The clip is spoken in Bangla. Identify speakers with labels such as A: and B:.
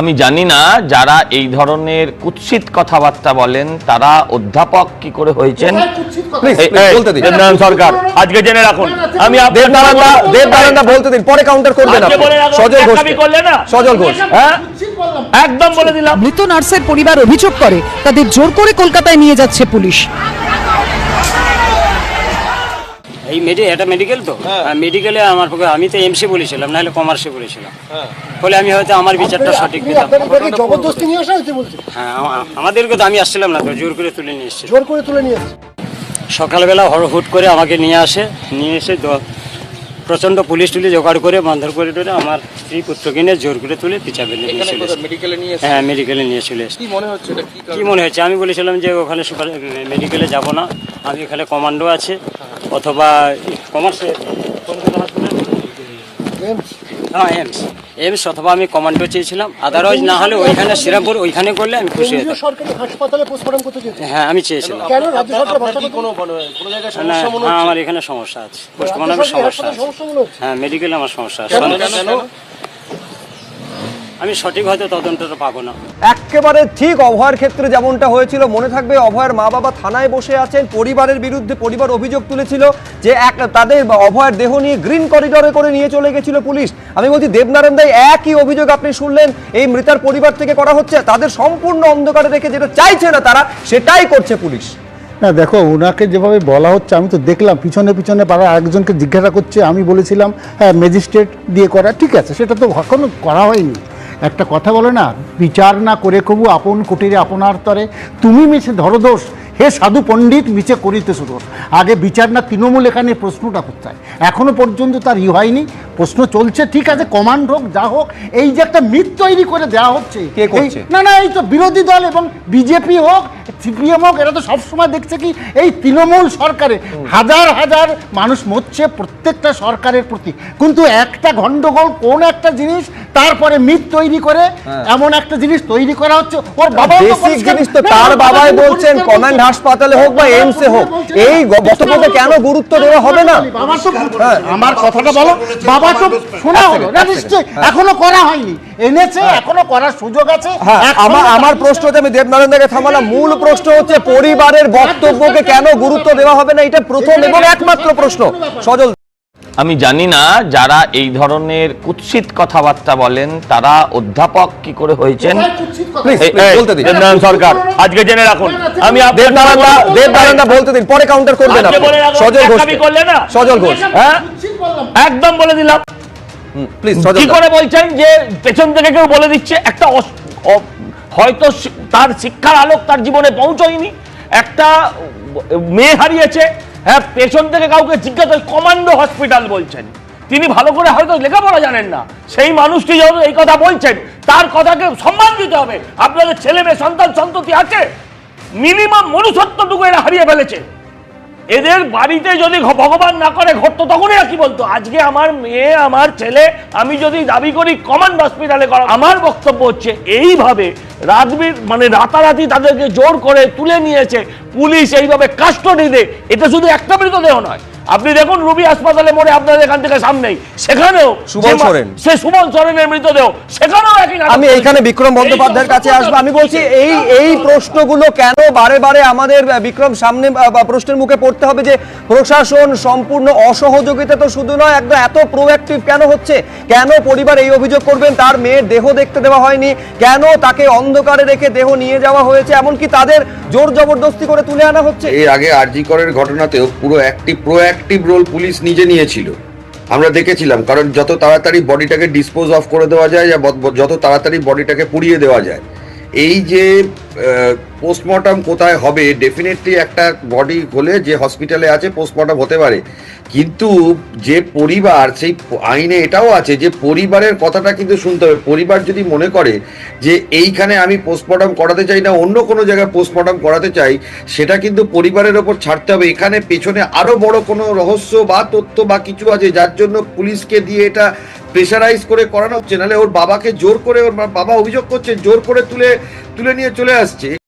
A: আমি জানি না যারা এই ধরনের কুৎসিত কথাবার্তা বলেন তারা অধ্যাপক কি করে হয়েছেন। দেবনারায়ণ সরকার আজকে জেনে রাখুন। আমি
B: দেবনারায়ণদা বলতে দিন। পরে কাউন্টার করবেন সজল ঘোষ।
A: একদমই করলে না।
B: সজল ঘোষ।
A: হ্যাঁ? একদম বলে দিলাম।
C: মৃত নার্সের পরিবার অভিযোগ করে তাদের জোর করে কলকাতায় নিয়ে যাচ্ছে পুলিশ।
D: এই মেডি এটা মেডিকেল তো? মেডিকেলে আমার পক্ষে আমি তো এমসি বলেছিলাম নাহলে কমার্সে বলেছিলাম। ফলে আমি হয়তো আমার বিচারটা সঠিক পেতাম।
E: আপনাকে জবরদস্তি নিয়ে আসা হয়েছে বলছে
D: হ্যাঁ আমা- আমাদেরকে তো আমি আসছিলাম না তো জোর করে তুলে নিয়ে এসেছি।
E: জোর করে তুলে নিয়ে আসছে
D: সকালবেলা হর হুট করে আমাকে নিয়ে আসে নিয়ে এসে দ- প্রচণ্ড পুলিশ টুলি জোগাড় করে মারধর করে টরে আমার স্ত্রী পুত্রকে নিয়ে জোর করে তুলে পিছাবে নিয়ে চলে এসেছে। হ্যাঁ মেডিকেলে নিয়ে চলে এসেছে।
B: কি মনে হচ্ছে এটা কি
D: কি মনে হচ্ছে? আমি বলেছিলাম যে ওখানে সুপার মেডিকেলে যাব না। আমি এখানে কমান্ডো আছে। অথবা কমার্সের হ্যাঁ এমস এমস অথবা আমি কমান্ডো চেয়েছিলাম। আদারওয়াইজ না হলে ওইখানে শ্রীরামপুর ওইখানে করলে আমি খুশি হতাম।
E: সরকারি হাসপাতালে পোস্টমর্টম করতে চেয়েছে
D: হ্যাঁ আমি চেয়েছিলাম।
E: কেন রাজ্য সরকার ভাষা
B: কোনো কোনো জায়গায়
D: না হ্যাঁ আমার এখানে সমস্যা আছে। পোস্টমর্টমের সমস্যা আছে।
E: সমস্যা
D: হ্যাঁ মেডিকেলে আমার সমস্যা আছে। আমি সঠিক হয়তো তদন্তটা পাবো না।
B: একেবারে ঠিক অভয়ের ক্ষেত্রে যেমনটা হয়েছিল মনে থাকবে অভয়ের মা বাবা থানায় বসে আছেন পরিবারের বিরুদ্ধে পরিবার অভিযোগ তুলেছিল যে এক তাদের অভয়ের দেহ নিয়ে গ্রিন করিডরে করে নিয়ে চলে গেছিল পুলিশ। আমি বলছি দেবনারায়ণ দাই একই অভিযোগ আপনি শুনলেন এই মৃতার পরিবার থেকে করা হচ্ছে তাদের সম্পূর্ণ অন্ধকারে রেখে যেটা চাইছে না তারা সেটাই করছে পুলিশ।
F: না দেখো ওনাকে যেভাবে বলা হচ্ছে আমি তো দেখলাম পিছনে পিছনে পাড়া আরেকজনকে জিজ্ঞাসা করছে আমি বলেছিলাম হ্যাঁ ম্যাজিস্ট্রেট দিয়ে করা ঠিক আছে সেটা তো এখনও করা হয়নি। একটা কথা বলে না, বিচার না করে কবু আপন কুটিরে আপনার তরে। তুমি মিছে ধরদোষ, হে সাধু পণ্ডিত মিছে করিতে শুরু আগে বিচার না তৃণমূল এখানে প্রশ্নটা কোথায়? এখনও পর্যন্ত তার ই হয়নি। প্রশ্ন চলছে ঠিক আছে কমান্ড হোক যা হোক এই যে একটা মিথ তৈরি করে দেওয়া হচ্ছে
B: কে করছে?
F: না না এই তো বিরোধী দল এবং বিজেপি হোক সিপিএম হোক এরা তো সবসময় দেখছে কি এই তৃণমূল সরকারে হাজার হাজার মানুষ মরছে প্রত্যেকটা সরকারের প্রতি কিন্তু একটা গন্ডগোল কোন একটা জিনিস তারপরে মিথ তৈরি করে এমন একটা জিনিস তৈরি করা হচ্ছে ওর বাবা
B: বেসিক জিনিস তো তার বাবাই বলছেন কমান্ড হাসপাতালে হোক বা এমসে হোক এই বক্তব্যকে কেন গুরুত্ব দেওয়া হবে না হ্যাঁ।
F: আমার কথাটা বলো তো শোনা হলো। না নিশ্চয়ই এখনও করা হয়নি। এনেছে এখনও করার সুযোগ আছে।
B: হ্যাঁ আমার আমার প্রশ্ন হচ্ছে আমি দেব থামালাম। মূল প্রশ্ন হচ্ছে পরিবারের বক্তব্যকে কেন গুরুত্ব দেওয়া হবে না? এটা প্রথম এবং একমাত্র প্রশ্ন। সজল
A: আমি জানি না যারা এই ধরনের কুৎসিত কথাবার্তা বলেন তারা অধ্যাপক কি করে হয়েছেন? সরকার আজকে জেনে রাখুন। আমি
B: বলতে দিন পরে কাউন্টার করবেন সজল ঘোষ। সজল ঘোষ
A: হ্যাঁ? একদম বলে দিলাম। কি করে বলছেন যে পেছন থেকে কেউ বলে দিচ্ছে একটা হয়তো তার শিক্ষার আলোক তার জীবনে পৌঁছয়নি। একটা মেয়ে হারিয়েছে হ্যাঁ পেছন থেকে কাউকে জিজ্ঞাসা কমান্ডো হসপিটাল বলছেন। তিনি ভালো করে হয়তো লেখাপড়া জানেন না। সেই মানুষটি যখন এই কথা বলছেন, তার কথাকে সম্মান দিতে হবে। আপনাদের ছেলে মেয়ে, সন্তান সন্ততি আছে? মিনিমাম মনুষ্যত্বটুকু এরা হারিয়ে ফেলেছে। এদের বাড়িতে যদি ভগবান না করে ঘটতো, তখনই আর কি বলতো? আজকে আমার মেয়ে, আমার ছেলে, আমি যদি দাবি করি কমান্ড হসপিটালে করা আমার বক্তব্য হচ্ছে এইভাবে রাজবীর মানে রাতারাতি তাদেরকে জোর করে তুলে নিয়েছে, পুলিশ এইভাবে কাস্টডি দে এটা শুধু একটা মৃতদেহ নয় আপনি দেখুন রুবি হাসপাতালে মোড়ে আপনাদের এখান থেকে সামনেই। সেখানেও
B: সুবল সরেন।
A: সে সুবল সরেনের মৃতদেহ সেখানেও একই
B: আমি এইখানে বিক্রম বন্দ্যোপাধ্যায়ের কাছে আসব। আমি বলছি এই এই প্রশ্নগুলো কেন বারে বারে আমাদের বিক্রম সামনে প্রশ্নের মুখে পড়তে হবে যে প্রশাসন সম্পূর্ণ অসহযোগিতা তো শুধু নয় একদম এত প্রোঅ্যাক্টিভ কেন হচ্ছে? কেন পরিবার এই অভিযোগ করবেন? তার মেয়ের দেহ দেখতে দেওয়া হয়নি। কেন তাকে অন্ধকারে রেখে দেহ নিয়ে যাওয়া হয়েছে? এমনকি তাদের জোর জবরদস্তি করে তুলে আনা হচ্ছে।
G: এর আগে আরজি করের ঘটনাতেও পুরো অ্যাক্টিভ রোল পুলিশ নিজে নিয়েছিল। আমরা দেখেছিলাম, কারণ যত তাড়াতাড়ি বডিটাকে ডিসপোজ অফ করে দেওয়া যায়, যা যত তাড়াতাড়ি বডিটাকে পুড়িয়ে দেওয়া যায়, এই যে পোস্টমর্টম কোথায় হবে? ডেফিনেটলি একটা বডি হলে যে হসপিটালে আছে পোস্টমর্টম হতে পারে। কিন্তু যে পরিবার, সেই আইনে এটাও আছে যে পরিবারের কথাটা কিন্তু শুনতে হবে। পরিবার যদি মনে করে যে এইখানে আমি পোস্টমর্টম করাতে চাই না, অন্য কোনো জায়গায় পোস্টমর্টম করাতে চাই, সেটা কিন্তু পরিবারের ওপর ছাড়তে হবে। এখানে পেছনে আরও বড় কোনো রহস্য বা তথ্য বা কিছু আছে, যার জন্য পুলিশকে দিয়ে এটা প্রেশারাইজ করে করানো হচ্ছে। নাহলে ওর বাবাকে জোর করে, ওর বাবা অভিযোগ করছে, জোর করে তুলে তুলে নিয়ে চলে podcast.